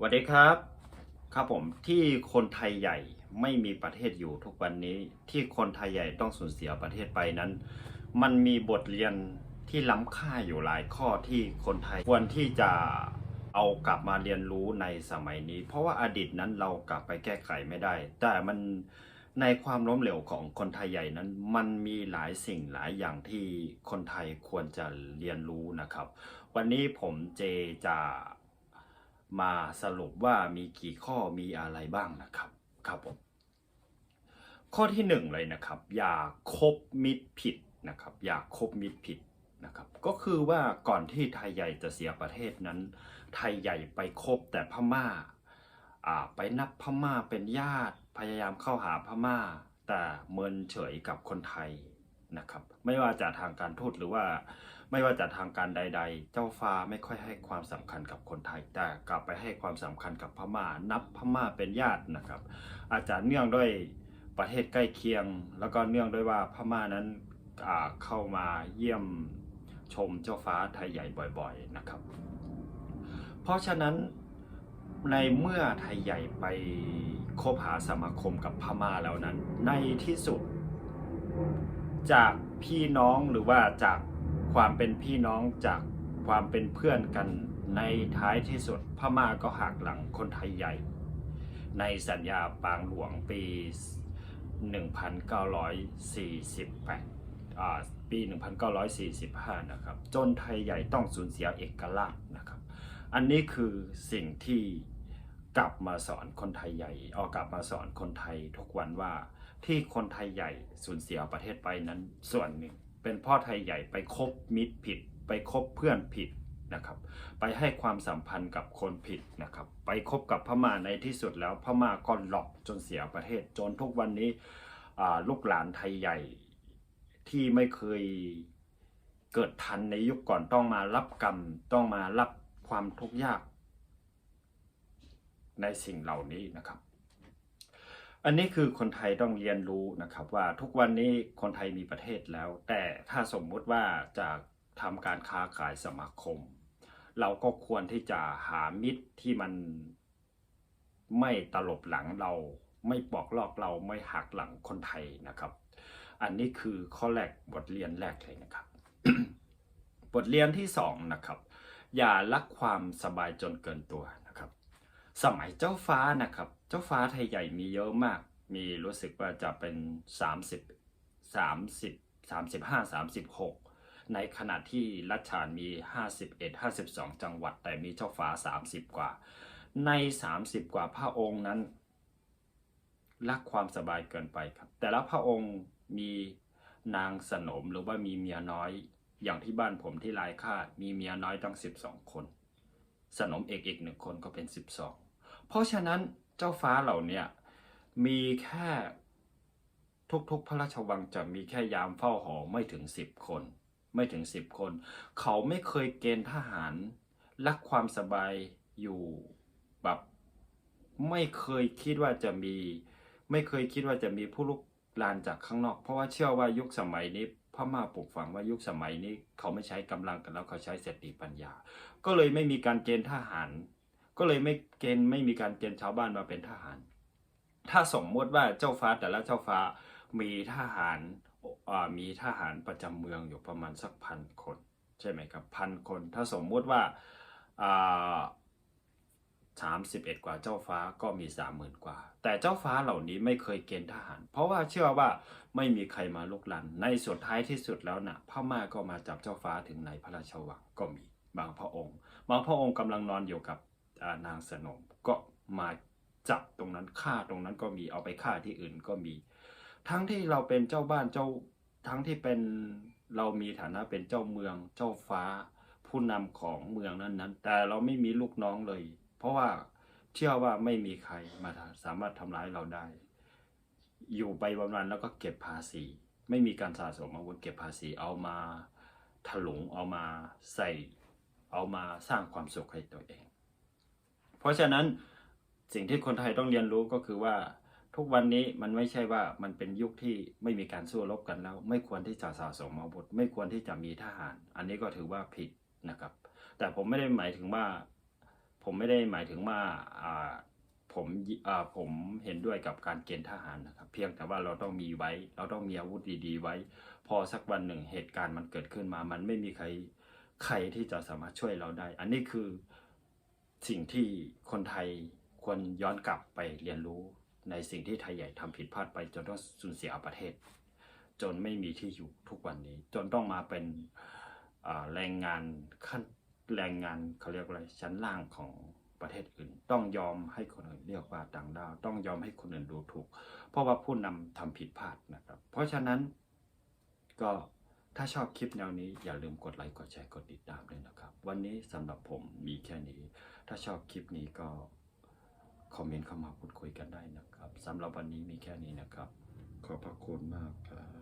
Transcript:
สวัสดีครับ ครับผมที่คนไทยใหญ่ไม่มีประเทศอยู่ทุกวันนี้ที่คนไทยใหญ่ต้องสูญเสียประเทศไปนั้น มันมีบทเรียนที่ล้ำค่าอยู่หลายข้อที่คนไทยควรที่จะเอากลับมาเรียนรู้ในสมัยนี้ เพราะว่าอดีตนั้นเรากลับไปแก้ไขไม่ได้ แต่มันในความล้มเหลวของคนไทยใหญ่นั้น มันมีหลายสิ่งหลายอย่างที่คนไทยควรจะเรียนรู้นะครับ วันนี้ผมเจจะ มาสรุปว่ามีกี่ข้อมีอะไรบ้างนะครับครับผมข้อที่หนึ่งเลยนะครับ อย่าคบมิตรผิดนะครับ อย่าคบมิตรผิดนะครับ ก็คือว่าก่อนที่ไทยใหญ่จะเสียประเทศนั้น ไทยใหญ่ไปคบแต่พม่าอ่าไปนับพม่าเป็นญาติพยายามเข้าหาพม่า แต่เมินเฉยกับคนไทย นะครับ ไม่ว่าจะทางการทูตหรือว่า ไม่ว่าจะทางการใด ๆ เจ้าฟ้าไม่ค่อยให้ความสำคัญกับคนไทย แต่กลับไปให้ความสำคัญกับพม่า นับพม่าเป็นญาตินะครับ อาจจะเนื่องด้วยประเทศใกล้เคียง แล้วก็เนื่องด้วยว่าพม่านั้นเข้ามาเยี่ยมชมเจ้าฟ้าไทยใหญ่บ่อยๆนะครับ เพราะฉะนั้นในเมื่อไทยใหญ่ไปคบหาสมาคมกับพม่าแล้วนั้น ในที่สุด จากพี่น้องหรือว่าจากความเป็นพี่น้องจากความเป็นเพื่อนกันในท้ายที่สุดพม่าก็หักหลังคนไทยใหญ่ ในสัญญาปางหลวงปี 1948 ปี 1945 นะครับ จนไทยใหญ่ต้องสูญเสียเอกราชนะครับ อันนี้คือสิ่งที่กลับมาสอนคนไทยใหญ่เอากลับมาสอนคนไทยทุกวันว่า ที่คนไทยใหญ่สูญเสียประเทศไปนั้นส่วนหนึ่ง เป็นพ่อไทยใหญ่ไปคบมิตรผิด ไปคบเพื่อนผิดนะครับ ไปให้ความสัมพันธ์กับคนผิดนะครับ ไปคบกับพม่าในที่สุดแล้วพม่าก็หลอกจนเสียประเทศจนทุกวันนี้ลูกหลานไทยใหญ่ที่ไม่เคยเกิดทันในยุคก่อนต้องมารับกรรมต้องมารับความทุกข์ยาก ในสิ่งเหล่านี้นะครับ อันนี้คือคนไทยต้องเรียนรู้นะครับว่าทุกวันนี้คนไทยมีประเทศแล้ว แต่ถ้าสมมุติว่าจะทำการค้าขายสมาคม เราก็ควรที่จะหามิตรที่มันไม่ตลบหลังเราไม่ปอกลอกเราไม่หักหลังคนไทยนะครับ อันนี้คือข้อแรกบทเรียนแรกเลยนะครับ บทเรียนที่สองนะครับอย่ารักความสบายจนเกินตัวน สมัยเจ้าฟ้านะครับ เจ้าฟ้าไทยใหญ่มีเยอะมาก มีรู้สึกว่าจะเป็น 30 30 35 36 ในขณะที่รัชฉานมี 51 52 จังหวัด แต่มีเจ้าฟ้า 30 กว่า ใน 30 กว่าพระองค์นั้นรักความสบายเกินไปครับ แต่ละพระองค์มีนางสนมหรือว่ามีเมียน้อยอย่างที่บ้านผมที่ลายค่าดมีเมียน้อยตั้ง 12 คน สนมเอกอีกหนึ่งคนก็เป็น 12 เพราะฉะนั้นเจ้าฟ้าเหล่านี้มีแค่ทุกๆ พระราชวังจะมีแค่ยามเฝ้าหอไม่ถึง10คน ไม่ถึง10คน เขาไม่เคยเกณฑ์ทหารรักความสบายอยู่แบบไม่เคยคิดว่าจะมี ไม่เคยคิดว่าจะมีผู้ลุกลานจากข้างนอก เพราะว่าเชื่อว่ายุคสมัยนี้พม่าปลูกฝังว่ายุคสมัยนี้ เขาไม่ใช้กำลังกันแล้วเขาใช้สติปัญญา ก็เลยไม่มีการเกณฑ์ทหาร ก็เลยไม่เกณฑ์ไม่มีการเกณฑ์ชาวบ้านมาเป็นทหาร ถ้าสมมติว่าเจ้าฟ้าแต่ละเจ้าฟ้ามีทหารมีทหารประจำเมืองอยู่ประมาณสักพันคนใช่ไหมครับพันคน ถ้าสมมุติว่าสามสิบเอ็ดกว่าเจ้าฟ้าก็มีสามหมื่นกว่า แต่เจ้าฟ้าเหล่านี้ไม่เคยเกณฑ์ทหาร เพราะว่าเชื่อว่าไม่มีใครมาลุกลัน ในสุดท้ายที่สุดแล้วนะ่ะพม่าก็มาจับเจ้าฟ้าถึงในพระราชวังก็มีบางพระองค์ บางพระองค์กำลังนอนอยู่กับ นางสนมก็มาจับตรงนั้นฆ่าตรงนั้นก็มีเอาไปฆ่าที่อื่นก็มี ทั้งที่เราเป็นเจ้าบ้านเจ้าทั้งที่เป็นเรามีฐานะเป็นเจ้าเมืองเจ้าฟ้า ผู้นำของเมืองนั้นนั้นแต่เราไม่มีลูกน้องเลย เพราะว่าเชื่อว่าไม่มีใครมาสามารถทำร้ายเราได้ อยู่ไปวันๆแล้วก็เก็บภาษี ไม่มีการสะสมอาวุธเก็บภาษีเอามาถลุงเอามาใส่ เอามาสร้างความสุขให้ตัวเอง เพราะฉะนั้นสิ่งที่คนไทยต้องเรียนรู้ก็คือว่าทุกวันนี้มันไม่ใช่ว่ามันเป็นยุคที่ไม่มีการสู้รบกันแล้ว ไม่ควรที่จะสะสมอาวุธไม่ควรที่จะมีทหาร อันนี้ก็ถือว่าผิดนะครับ แต่ผมไม่ได้หมายถึงว่า ผมไม่ได้หมายถึงว่าผมผมเห็นด้วยกับการเกณฑ์ทหารนะครับ เพียงแต่ว่าเราต้องมีไว้ เราต้องมีอาวุธดีๆ ไว้ พอสักวันหนึ่งเหตุการณ์มันเกิดขึ้นมา มันไม่มีใครใครที่จะสามารถช่วยเราได้ อันนี้คือ สิ่งที่คนไทยควรย้อนกลับไปเรียนรู้ในสิ่งที่ไทยใหญ่ทำผิดพลาดไปจนต้องสูญเสียประเทศ จนไม่มีที่อยู่ทุกวันนี้ จนต้องมาเป็นแรงงานขั้นแรงงานเขาเรียกอะไรชั้นล่างของประเทศอื่น ต้องยอมให้คนอื่นเรียกว่าต่างดาว ต้องยอมให้คนอื่นดูถูก เพราะว่าผู้นำทำผิดพลาดนะครับ เพราะฉะนั้นก็ ถ้าชอบคลิปแนวนี้อย่าลืมกดไลค์ กดแชร์ กดติดตามด้วยนะครับ วันนี้สำหรับผมมีแค่นี้ ถ้าชอบคลิปนี้ก็คอมเมนต์เข้ามาพูดคุยกันได้นะครับสำหรับวันนี้มีแค่นี้นะครับ ขอบพระคุณมากครับ